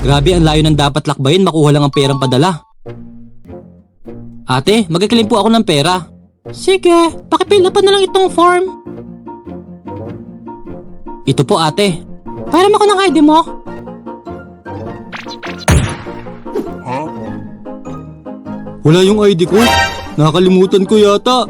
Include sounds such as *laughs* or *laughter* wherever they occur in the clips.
Grabe ang layo ng dapat lakbayin makuha lang ang perang padala. Ate, magkiklaim po ako ng pera. Sige, pakipila pa na lang itong form. Ito po ate. Para ako ng ID mo. Wala yung ID ko. Nakakalimutan ko yata.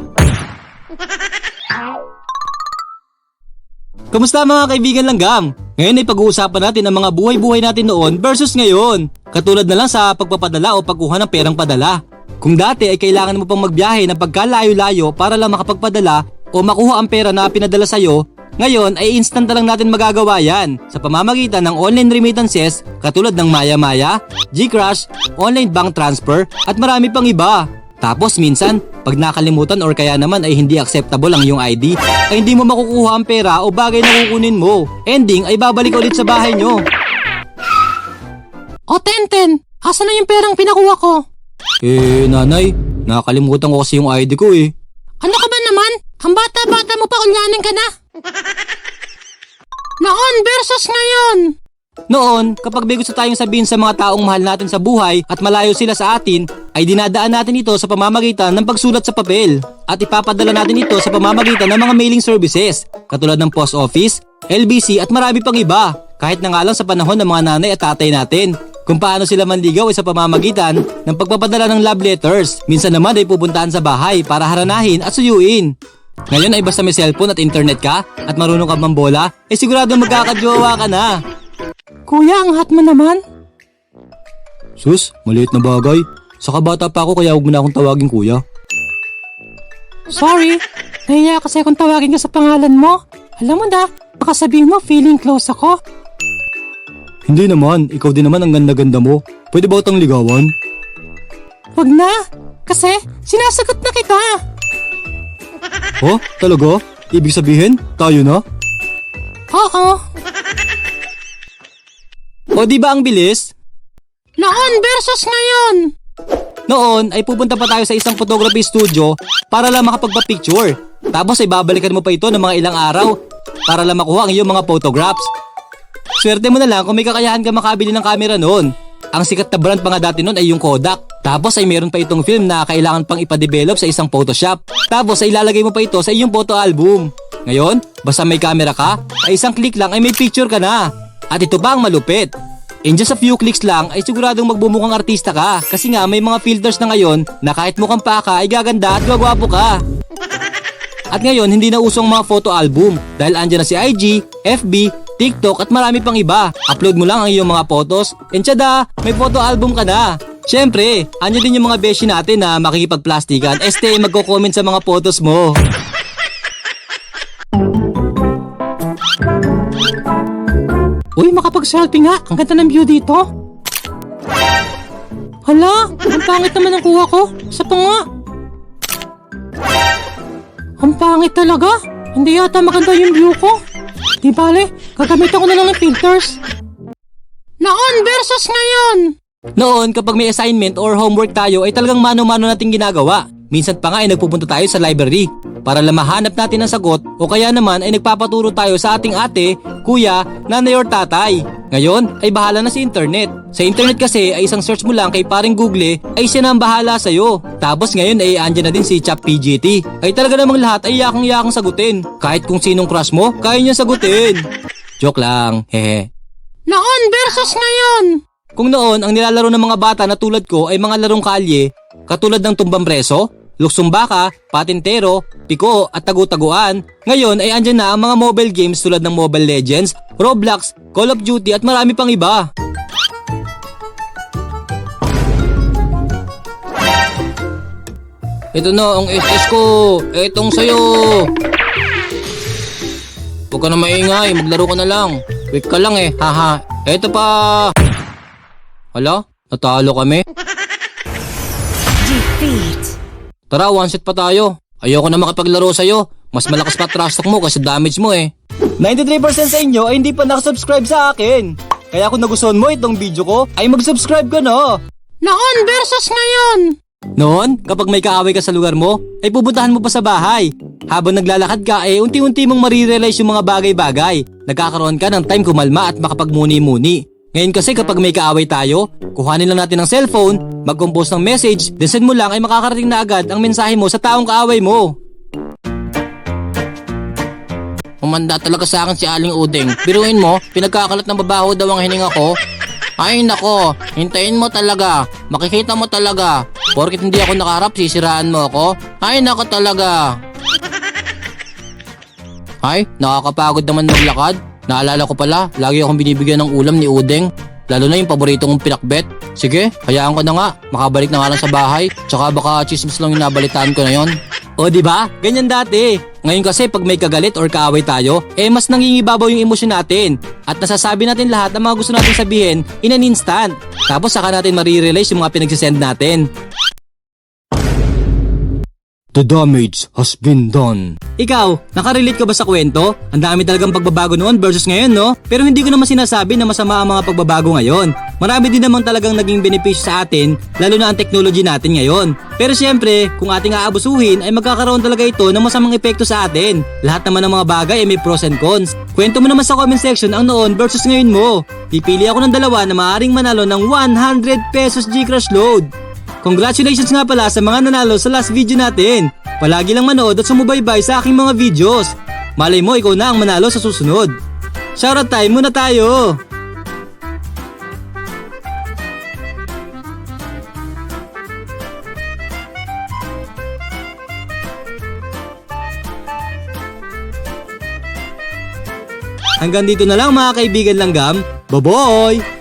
*laughs* Kamusta mga kaibigan langgam? Ngayon ay pag-uusapan natin ang mga buhay-buhay natin noon versus ngayon. Katulad na lang sa pagpapadala o pagkuha ng perang padala. Kung dati ay kailangan mo pang magbiyahe ng pagkalayo-layo para lang makapagpadala o makuha ang pera na pinadala sa'yo, ngayon ay instant na lang natin magagawa yan sa pamamagitan ng online remittances katulad ng Maya Maya, Gcash, online bank transfer at marami pang iba. Tapos minsan, pag nakalimutan or kaya naman ay hindi acceptable ang iyong ID, ay hindi mo makukuha ang pera o bagay na kukunin mo. Ending ay babalik ulit sa bahay nyo. O Tenten, asa na yung perang pinakuha ko? Eh, nanay, nakalimutan ko kasi yung ID ko eh. Ano ka ba naman? Ang bata-bata mo pa ulyanin ka na. Noon versus ngayon. Noon, kapag may gusto tayong sabihin sa mga taong mahal natin sa buhay at malayo sila sa atin, ay dinadaan natin ito sa pamamagitan ng pagsulat sa papel at ipapadala natin ito sa pamamagitan ng mga mailing services katulad ng post office, LBC at marami pang iba kahit na nga lang sa panahon ng mga nanay at tatay natin kung paano sila manligaw ay sa pamamagitan ng pagpapadala ng love letters. Minsan naman ay pupuntahan sa bahay para haranahin at suyuin. Ngayon ay basta may cellphone at internet ka at marunong ka mambola, eh sigurado magkakajowa ka na. Kuya, ang hat mo naman. Sus, maliit na bagay. Saka bata pa ako kaya huwag mo na akong tawagin kuya. Sorry, nahiya kasi akong tawagin ka sa pangalan mo. Alam mo na, baka sabihin mo feeling close ako. Hindi naman, ikaw din naman ang ganda-ganda mo. Pwede ba utang ligawan? Wag na, kasi sinasagot na kita. Oh, talaga? Ibig sabihin, tayo na? Oo. O di ba ang bilis? Noon versus ngayon. Noon ay pupunta pa tayo sa isang photography studio para lang makapagpa-picture. Tapos ay babalikan mo pa ito ng mga ilang araw para lang makuha ang iyong mga photographs. Swerte mo na lang kung may kakayahan ka makabili ng camera noon. Ang sikat na brand pa nga dati noon ay yung Kodak. Tapos ay meron pa itong film na kailangan pang ipadevelop sa isang Photoshop. Tapos ay ilalagay mo pa ito sa iyong photo album. Ngayon, basta may camera ka, ay isang click lang ay may picture ka na. At ito pa ang malupit. In just a few clicks lang ay siguradong magbumukhang artista ka kasi nga may mga filters na ngayon na kahit mukhang pa ka ay gaganda at gagwapo ka. *laughs* At ngayon, hindi na usong mga photo album dahil andyan na si IG, FB, TikTok at marami pang iba. Upload mo lang ang iyong mga photos and tsada, may photo album ka na. Siyempre, andyan din yung mga beshi natin na makikipagplastikan. Este, magko-comment sa mga photos mo. Uy, makapag-selfie nga. Ang ganda ng view dito. Hala, ang pangit naman ang kuha ko. Isa pa nga. Ang pangit talaga. Hindi yata maganda yung view ko. Di bale, gagamitan ko na lang ng filters. Noon versus ngayon. Noon, kapag may assignment or homework tayo ay talagang mano-mano nating ginagawa. Minsan pa nga ay nagpupunta tayo sa library para lang mahanap natin ang sagot o kaya naman ay nagpapaturo tayo sa ating ate, kuya, nanay or tatay. Ngayon ay bahala na si internet. Sa internet kasi ay isang search mo lang kay paring Google ay siya na ang bahala sa'yo. Tapos ngayon ay andyan na din si Chat PGT. Ay talaga namang lahat ay yakang-yakang sagutin. Kahit kung sinong crush mo, kaya niya sagutin. Joke lang, hehe. Noon versus ngayon. Kung noon ang nilalaro ng mga bata na tulad ko ay mga larong kalye, katulad ng tumbang preso, luksong patintero, piko at tagu-taguan, ngayon ay andyan na ang mga mobile games tulad ng Mobile Legends, Roblox, Call of Duty at marami pang iba. Ito na ang SS ko. Etong sa'yo. Huwag ka na maingay. Maglaro ka na lang. Weak ka lang eh. Haha. Eto pa. Hala? Natalo kami? Defeat. Tara, one set pa tayo. Ayoko na makipaglaro sa'yo. Mas malakas pa trash talk mo kasi damage mo eh. 93% sa inyo ay hindi pa nakasubscribe sa akin. Kaya kung nagustuhan mo itong video ko, ay mag-subscribe ka na. Noon versus ngayon. Noon, kapag may kaaway ka sa lugar mo, ay pupuntahan mo pa sa bahay. Habang naglalakad ka, ay unti-unti mong marirealize yung mga bagay-bagay. Nagkakaroon ka ng time kumalma at makapagmuni-muni. Ngayon kasi kapag may kaaway tayo, kuhanin lang natin ang cellphone, mag-compose ng message, then mo lang ay makakarating na agad ang mensahe mo sa taong kaaway mo. Umanda talaga sa akin si Aling Udeng. Biruin mo, pinagkakalat ng babaho daw ang hininga ko. Ay nako, hintayin mo talaga. Makikita mo talaga. Porkit hindi ako nakaharap, sisiraan mo ako. Ay nako talaga. Ay, nakakapagod naman maglakad. Naalala ko pala, lagi akong binibigyan ng ulam ni Udeng. Lalo na yung paborito kong pinakbet. Sige, hayaan ko na nga. Makabalik na nga lang sa bahay. Tsaka baka chismis lang yung nabalitaan ko na yon. O di ba? Ganyan dati. Ngayon kasi pag may kagalit or kaaway tayo, eh mas nangingibabaw yung emosyon natin. At nasasabi natin lahat ng mga gusto natin sabihin in an instant. Tapos saka natin marirealize yung mga pinagsisend natin. The damage has been done. Ikaw, nakarelate ka ba sa kwento? Ang dami talagang pagbabago noon versus ngayon, no? Pero hindi ko naman sinasabi na masama ang mga pagbabago ngayon. Marami din naman talagang naging benepisyo sa atin, lalo na ang technology natin ngayon. Pero siyempre, kung ating aabusuhin ay magkakaroon talaga ito ng masamang epekto sa atin. Lahat naman ng mga bagay ay may pros and cons. Kwento mo naman sa comment section ang noon versus ngayon mo. Pipili ako ng dalawa na maaaring manalo ng 100 pesos Gcash load. Congratulations nga pala sa mga nanalo sa last video natin. Palagi lang manood at sumubaybay sa aking mga videos. Malay mo ikaw na ang manalo sa susunod. Shoutout time muna tayo! Hanggang dito na lang mga kaibigan langgam. Baboy!